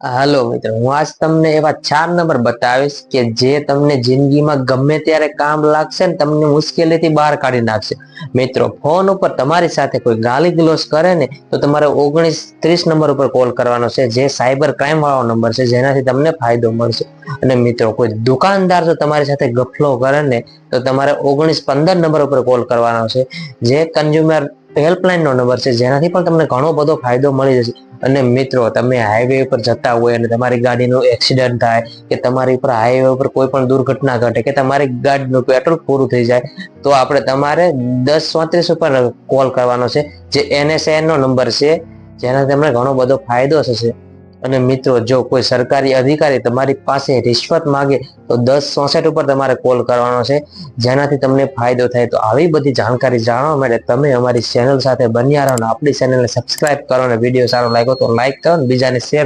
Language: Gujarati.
હાલો મિત્રો, હું આજ તમને એવા ચાર નંબર બતાવીશ કે જે તમને જિંદગીમાં ગમે ત્યારે કામ લાગશે ને તમને મુશ્કેલીથી બહાર કાઢી નાખશે. મિત્રો, ફોન ઉપર તમારી સાથે કોઈ ગાલી ગલોસ કરે ને તો તમારે ઓગણીસ ત્રીસ નંબર ઉપર કોલ કરવાનો છે, જે સાયબર ક્રાઇમ વાળો નંબર છે, જેનાથી તમને ફાયદો મળશે. અને મિત્રો, કોઈ દુકાનદાર જો તમારી સાથે ગફલો કરે ને તો તમારે ઓગણીસ પંદર નંબર ઉપર કોલ કરવાનો છે, જે કન્ઝ્યુમર હેલ્પલાઇન નો નંબર છે, જેનાથી પણ તમને ઘણો બધો ફાયદો મળી જશે. અને મિત્રો, તમે હાઈવે ઉપર જતા હોય અને તમારી ગાડીનું એક્સિડન્ટ થાય, કે તમારી ઉપર હાઈવે ઉપર કોઈ પણ દુર્ઘટના ઘટે, કે તમારી ગાડીનું પેટ્રોલ પૂરું થઈ જાય, તો આપણે તમારે દસ ચોત્રીસ ઉપર કોલ કરવાનો છે, જે એનએસએનનો નંબર છે, જેનાથી તમને ઘણો બધો ફાયદો થશે. અને મિત્રો, જો કોઈ સરકારી અધિકારી તમારી પાસે રિશ્વત માંગે, તો દસ ચોસઠ ઉપર તમારે કોલ કરવાનો છે. જેનાથી તમને ફાયદો થાય. તો આવી બધી જાણકારી જાણવા માટે તમે અમારી ચેનલ સાથે બન્યા રહો અને આપણી ચેનલને સબસ્ક્રાઇબ કરો અને વીડિયો સારો લાગ્યો તો લાઈક કરો બીજાને શેર